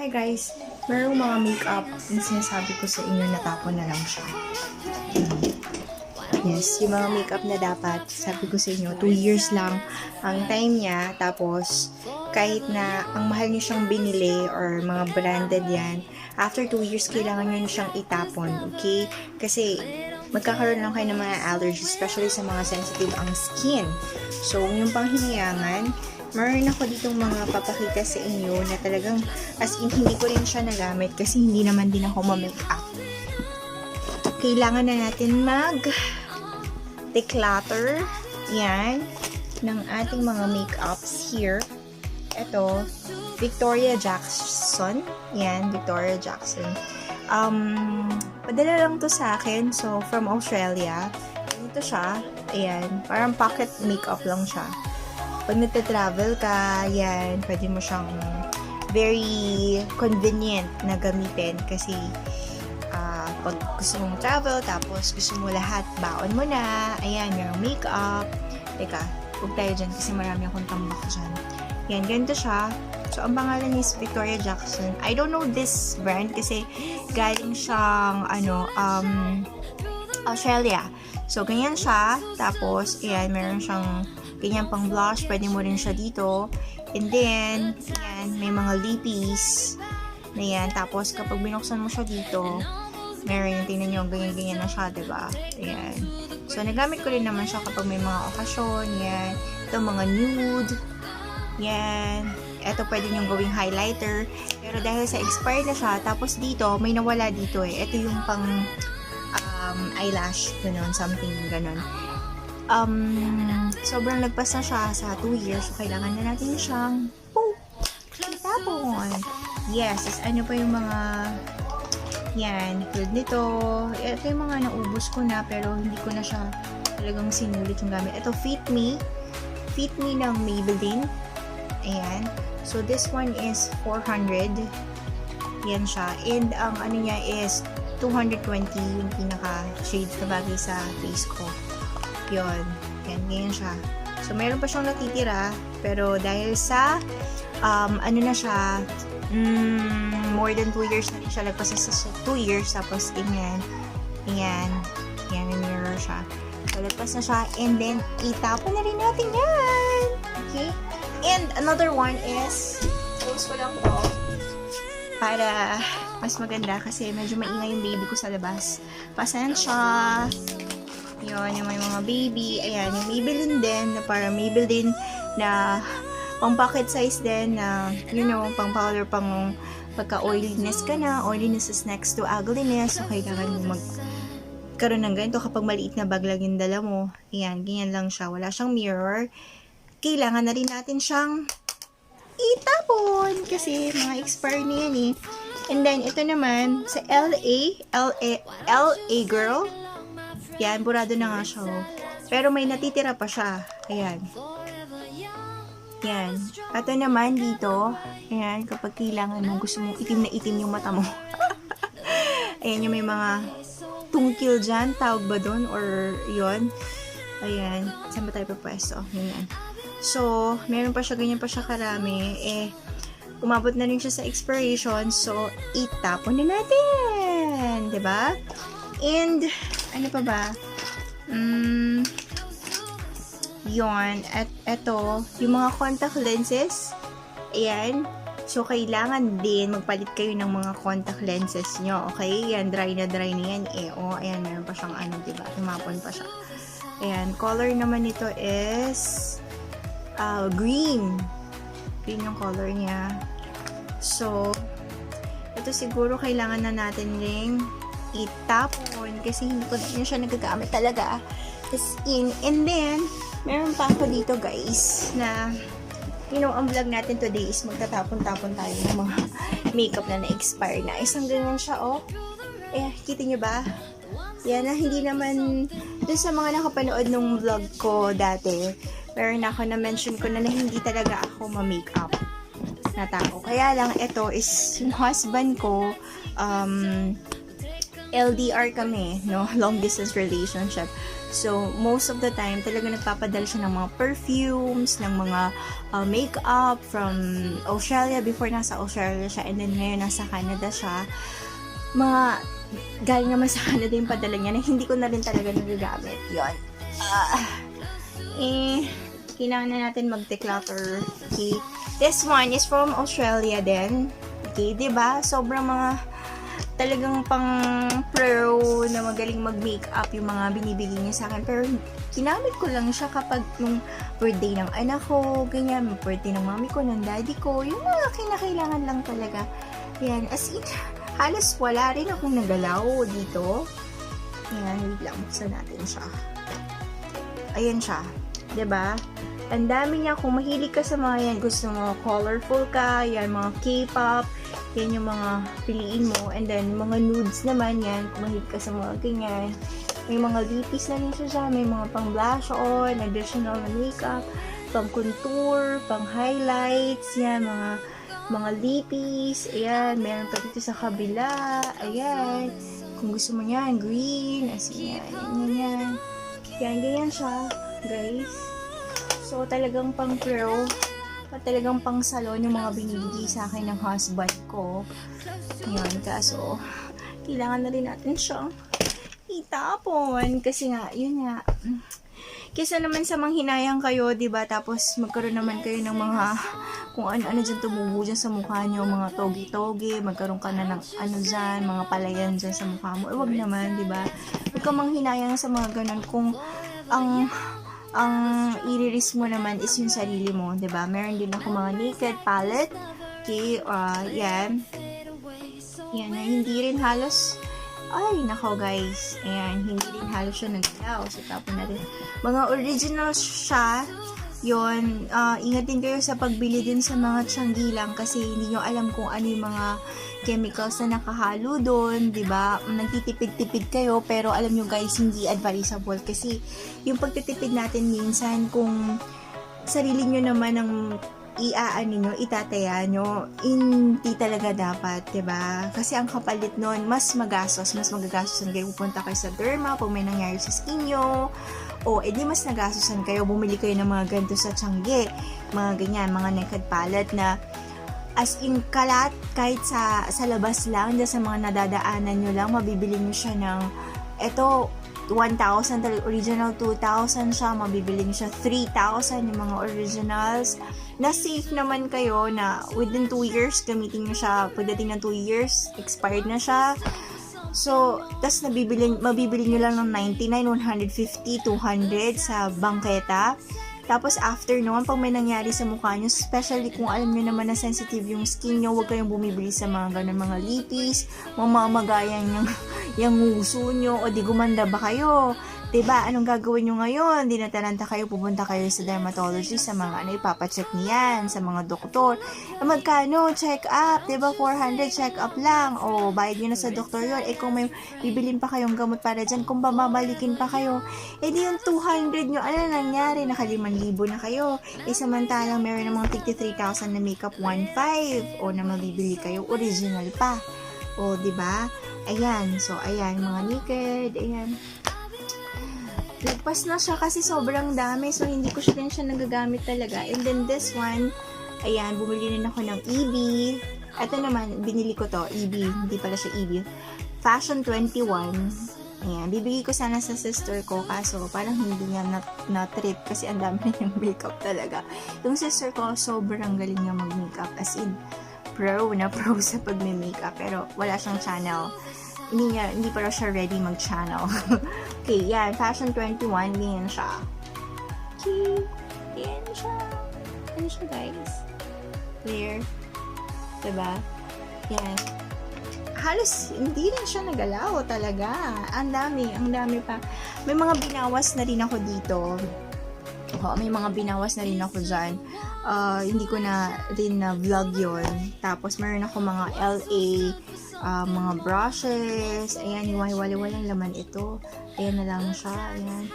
Hi guys, merong mga makeup na sinasabi ko sa inyo natapon na lang siya. Yes, yung mga makeup na dapat, sabi ko sa inyo, 2 years lang ang time niya. Tapos, kahit na ang mahal niyo siyang binili or mga branded yan, after 2 years, kailangan niyo siyang itapon, okay? Kasi, magkakaroon lang kayo ng mga allergies, especially sa mga sensitive ang skin. So, yung panghinayangan, meron ako ditong mga papakita sa inyo na talagang as in hindi ko rin siya nagamit kasi hindi naman din ako ma-makeup. Kailangan na natin mag declutter yan ng ating mga makeups here. Ito, Victoria Jackson. Yan, Victoria Jackson. Um, padala lang to sa akin. So, from Australia. Ito siya. Ayan. Parang pocket makeup lang siya pag nagta-travel ka, yan, pwede mo siyang very convenient na gamitin kasi ah, pag gusto mong travel, tapos gusto mo lahat, baon mo na, ayan, yung makeup. Teka, huwag tayo dyan kasi marami akong tambak dyan. Yan, ganito siya. So, ang pangalan is Victoria Jackson. I don't know this brand kasi galing siyang, ano, um, Australia. So, ganyan siya. Tapos, ayan, meron siyang ganyan pang blush. Pwede mo rin siya dito. And then, ayan, may mga lippies na yan. Tapos, kapag binuksan mo siya dito, meron yung tingnan nyo, ganyan-ganyan na siya, diba? Ayan. So, nagamit ko rin naman siya kapag may mga okasyon. Yan. Ito, mga nude. Yan. Ito, pwede nyo gawing highlighter. Pero dahil sa expired na siya, tapos dito, may nawala dito eh. Ito yung pang um, eyelash, ganun, something ganun. Um, sobrang lagpas na siya sa 2 years, so kailangan na natin siyang oh, itapon. Yes, is ano pa yung mga yan, tulad nito. Ito yung mga naubos ko na, pero hindi ko na siya talagang sinulit yung gamit. Ito, Fit Me. Fit Me ng Maybelline. Ayan. So, this one is 400. Yan siya. And ang ano niya is 220 yung pinaka-shade na bagay sa face ko. Yun. Yan, ganyan siya. So, meron pa siyang natitira. Pero dahil sa, um, ano na siya, mm, more than 2 years na rin siya. Lagpas sa 2 years. Tapos, ganyan. Ganyan. Yan, may mirror siya. So, lagpas na siya. And then, itapon na rin natin yan. Okay? And another one is, close ko lang to para mas maganda kasi medyo maingay yung baby ko sa labas. Pasensya. Yun, yung may mga baby. Ayan, yung Maybelline din, na para Maybelline na pang pocket size din na, you know, pang powder, pang pagka oiliness ka na, oiliness is next to ugliness, so kailangan mo mag karoon ng ganito kapag maliit na bag lang yung dala mo. Ayan, ganyan lang siya. Wala siyang mirror. Kailangan na rin natin siyang itapon kasi mga expired na yan eh. And then, ito naman, sa LA, LA, LA girl, yan, burado na nga siya. oh. Pero may natitira pa siya. Ayan. Yan. Ito naman dito, ayan, kapag kailangan mo, gusto mo itim na itim yung mata mo. ayan yung may mga tungkil dyan, tawag ba doon? Or yon Ayan. Saan ba tayo papwesto? Ganyan. So, meron pa siya, ganyan pa siya karami. Eh, umabot na rin siya sa expiration. So, itapon na natin. ba? And, ano pa ba? Mm, yon At eto, yung mga contact lenses. Ayan. So, kailangan din magpalit kayo ng mga contact lenses nyo. Okay? Yan, dry na dry na yan. Eh, oh, ayan, meron pa siyang ano, diba? Tumapon pa siya. Ayan, color naman nito is uh, green. Green yung color niya. So, ito siguro kailangan na natin ring itapon kasi hindi ko na siya nagagamit talaga. As in, and then, meron pa ako dito guys na you know, ang vlog natin today is magtatapon-tapon tayo ng mga makeup na na-expire na. Isang ganyan siya, oh. Eh, kita nyo ba? Yan na, hindi naman, dun sa mga nakapanood nung vlog ko dati, meron ako na-mention ko na, na hindi talaga ako ma-makeup na tao. Kaya lang, ito is yung husband ko, um, LDR kami, no? Long distance relationship. So, most of the time, talaga nagpapadala siya ng mga perfumes, ng mga uh, makeup from Australia before nasa Australia siya and then ngayon nasa Canada siya. Mga galing naman sa Canada yung padala niya na hindi ko na rin talaga nagagamit. Yun. Ah, eh, kailangan na natin mag-declutter. Okay. This one is from Australia din. Okay, ba? Sobrang mga talagang pang pro na magaling mag-makeup yung mga binibigay niya sa akin. Pero kinamit ko lang siya kapag nung birthday ng anak ko, ganyan, birthday ng mami ko, ng daddy ko, yung mga kinakailangan lang talaga. Yan, as in, halos wala rin akong nagalaw dito. Yan, wait lang, buksan natin siya. Ayan siya. ba? Ang dami niya, kung mahilig ka sa mga yan, gusto mo colorful ka, yan, mga K-pop, yan yung mga piliin mo. And then, mga nudes naman yan, kung mahilig ka sa mga ganyan. May mga lipis na rin siya dyan, may mga pang blush on, additional na makeup, pang contour, pang highlights, yan, mga mga lipis, ayan, meron pa dito sa kabila, ayan. Kung gusto mo yan, green, as yan, yan, yan. Yan, ganyan siya, guys. So, talagang pang pro, talagang pang salon yung mga binibigay sa akin ng husband ko. Yan, kaso, kailangan na rin natin siyang itapon. Kasi nga, yun nga, kesa naman sa manghinayang kayo, 'di ba? Tapos magkaroon naman kayo ng mga kung ano-ano diyan tumubo diyan sa mukha niyo, mga togi-togi, magkaroon ka na ng ano diyan, mga palayan diyan sa mukha mo. Eh, wag naman, 'di ba? Huwag ka manghinayang sa mga ganun kung ang ang i-risk mo naman is yung sarili mo, ba? Meron din ako mga naked palette. Okay, uh, yan. Yan, hindi rin halos ay, nako guys. Ayan, hindi rin halos siya naglaw. So, tapon na rin. Mga original siya. Yun, uh, ingat din kayo sa pagbili din sa mga tiyanggi lang kasi hindi nyo alam kung ano yung mga chemicals na nakahalo doon, 'di ba? Nagtitipid-tipid kayo pero alam nyo guys, hindi advisable kasi yung pagtitipid natin minsan kung sarili nyo naman ang iaano nyo, itataya nyo, hindi talaga dapat, ba? Kasi ang kapalit nun, mas magastos, mas magagastosan kayo pupunta kayo sa derma pag may nangyari sa skin nyo, o edi mas nagastosan kayo, bumili kayo ng mga ganito sa Tiangge, mga ganyan, mga naked palette na as in kalat kahit sa sa labas lang, dahil sa mga nadadaanan nyo lang, mabibili nyo siya ng eto 1,000 talaga original 2,000 siya mabibili niyo siya 3,000 yung mga originals. Na safe naman kayo na within 2 years gamitin niyo siya. Pagdating ng 2 years expired na siya so tas nabibili mabibili niyo lang ng 99 150 200 sa bangketa tapos after noon, pag may nangyari sa mukha nyo, especially kung alam nyo naman na sensitive yung skin nyo, huwag kayong bumibili sa mga ganun mga lipis, mamamagayan yung, yung nguso nyo, o di gumanda ba kayo? 'Di ba? Anong gagawin nyo ngayon? Di natalanta kayo, pupunta kayo sa dermatologist, sa mga ano, ipapacheck niyan, sa mga doktor. E magkano? Check up, 'di ba? 400 check up lang. O, bayad nyo na sa doktor yon Eh, kung may bibilin pa kayong gamot para dyan, kung babalikin pa kayo, eh di yung 200 nyo, ano nangyari? Naka 5,000 na kayo. Eh, samantalang meron namang 53,000 na makeup 1.5 o na mabibili kayo, original pa. O, di ba? Ayan. So, ayan, mga naked. Ayan. Lagpas na siya kasi sobrang dami. So, hindi ko siya din siya nagagamit talaga. And then, this one, ayan, bumili rin ako ng EB. Ito naman, binili ko to, EB. Hindi pala siya EB. Fashion 21. Ayan, bibigay ko sana sa sister ko kaso parang hindi niya na, na trip kasi ang dami na yung makeup talaga. Yung sister ko, sobrang galing niya mag-makeup. As in, pro na pro sa pag-makeup pero wala siyang channel hindi, niya, hindi pa siya ready mag-channel. okay, yan. Fashion 21, ganyan siya. Okay, ganyan siya. Ano siya, guys? Clear. Diba? Yan. Halos, hindi rin siya nagalaw talaga. Ang dami, ang dami pa. May mga binawas na rin ako dito. Oh, may mga binawas na rin ako dyan. Uh, hindi ko na rin na vlog yon Tapos, meron ako mga LA uh, mga brushes. Ayan, hiwa-hiwalay-walang laman ito. Ayan na lang siya. Ayan.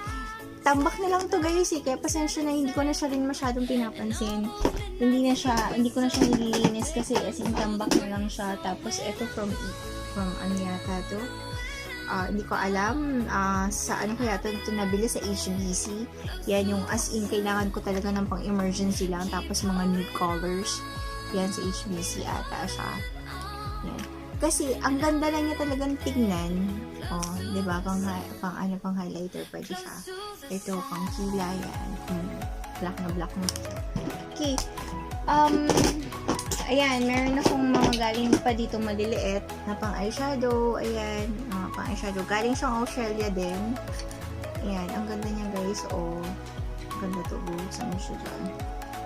Tambak na lang to guys eh. Kaya pasensya na hindi ko na siya rin masyadong pinapansin. Hindi na siya, hindi ko na siya nililinis kasi as in tambak na lang siya. Tapos ito from, from ano yata to? Ah, hindi ko alam ah, sa ano kaya ito, ito nabili sa HBC. Yan yung as in kailangan ko talaga ng pang emergency lang tapos mga nude colors. Yan sa HBC ata siya. Yan. Kasi ang ganda lang niya talagang tignan. Oh, 'di ba? Pang pang ano pang highlighter pwede siya. Ito pang kilay yan. Hmm, black na black na. Okay. Um Ayan, meron akong mga galing pa dito maliliit na pang eyeshadow. Ayan, mga pang eyeshadow. Galing siyang Australia din. Ayan, ang ganda niya guys. Oh, ang ganda to. Buksan mo siya dyan.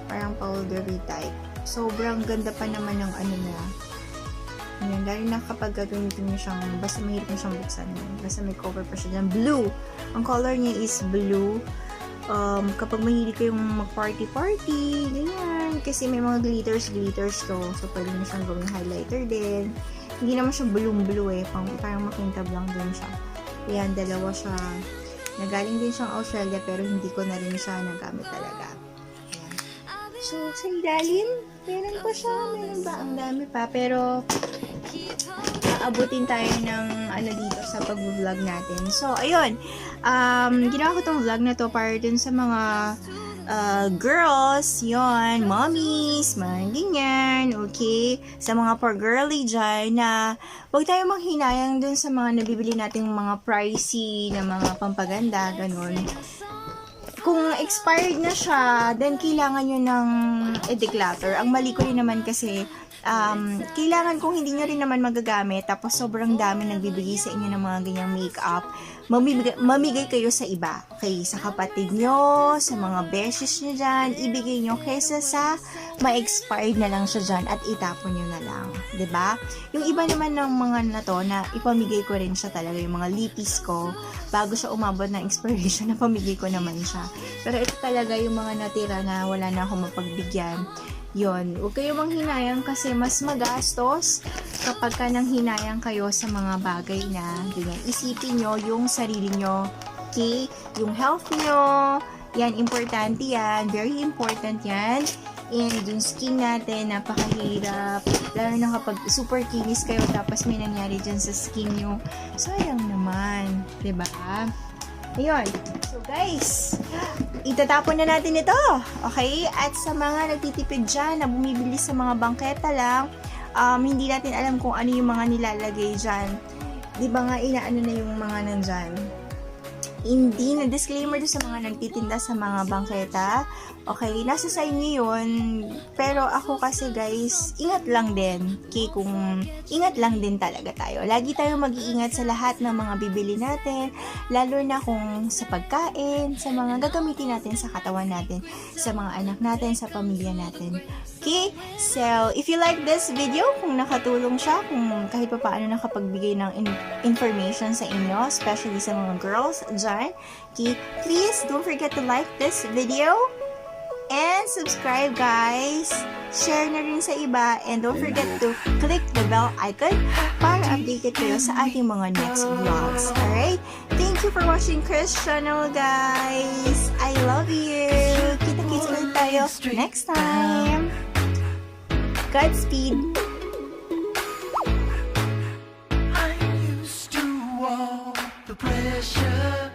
Parang powdery type. Sobrang ganda pa naman ng ano niya. Ayan, lalo na kapag gagamitin niyo siyang, basta mahirap niyo siyang buksan. Basta may cover pa siya dyan. Blue! Ang color niya is blue um, kapag mahilig kayong mag-party-party, ganyan. Kasi may mga glitters-glitters to. So, pwede mo siyang gawing highlighter din. Hindi naman siya blue-blue eh. Pang, parang makintab lang din siya. Ayan, dalawa siya. Nagaling din siyang Australia pero hindi ko na rin siya nagamit talaga. So, sa ilalim, meron pa siya. Meron ba? Ang dami pa. Pero, aabutin tayo ng ano dito sa pag-vlog natin. So, ayun. Um, ginawa ko tong vlog na to para dun sa mga uh, girls, yon mommies, mga ganyan, okay? Sa mga for girly dyan na huwag tayo manghinayang dun sa mga nabibili nating mga pricey na mga pampaganda, ganun kung expired na siya, then kailangan nyo ng e-declutter. Ang mali ko rin naman kasi, um, kailangan kung hindi nyo rin naman magagamit, tapos sobrang dami nagbibigay sa inyo ng mga ganyang makeup, mamimigay, mamigay kayo sa iba. Okay, sa kapatid nyo, sa mga beshes nyo dyan, ibigay nyo kesa sa ma-expired na lang siya dyan at itapon nyo na lang. ba? Yung iba naman ng mga na to na ipamigay ko rin siya talaga, yung mga lipis ko, bago siya umabot ng expiration, na pamigay ko naman siya. Pero ito talaga yung mga natira na wala na akong mapagbigyan. Yon, huwag kayo manghinayang kasi mas magastos kapag ka nang hinayang kayo sa mga bagay na ganyan. Isipin nyo yung sarili nyo, okay? Yung health nyo, yan, importante yan. Very important yan. And yung skin natin, napakahirap. Lalo na kapag super kinis kayo tapos may nangyari dyan sa skin nyo. Sayang naman. ba? Ayun. So guys, itatapon na natin ito. Okay? At sa mga nagtitipid dyan na bumibili sa mga bangketa lang, um, hindi natin alam kung ano yung mga nilalagay dyan. Di ba nga inaano na yung mga nandyan? Hindi na disclaimer doon sa mga nagtitinda sa mga bangketa. Okay, nasa sa inyo yun. Pero ako kasi guys, ingat lang din. Okay, kung ingat lang din talaga tayo. Lagi tayo mag-iingat sa lahat ng mga bibili natin. Lalo na kung sa pagkain, sa mga gagamitin natin sa katawan natin, sa mga anak natin, sa pamilya natin. Okay? So, if you like this video, kung nakatulong siya, kung kahit pa paano nakapagbigay ng in- information sa inyo, especially sa mga girls dyan, okay, please don't forget to like this video and subscribe guys. Share na rin sa iba and don't forget to click the bell icon para updated kayo sa ating mga next vlogs. Alright? Thank you for watching Chris channel guys. I love you. Kita-kits ulit tayo next time. Godspeed. I used to walk the pressure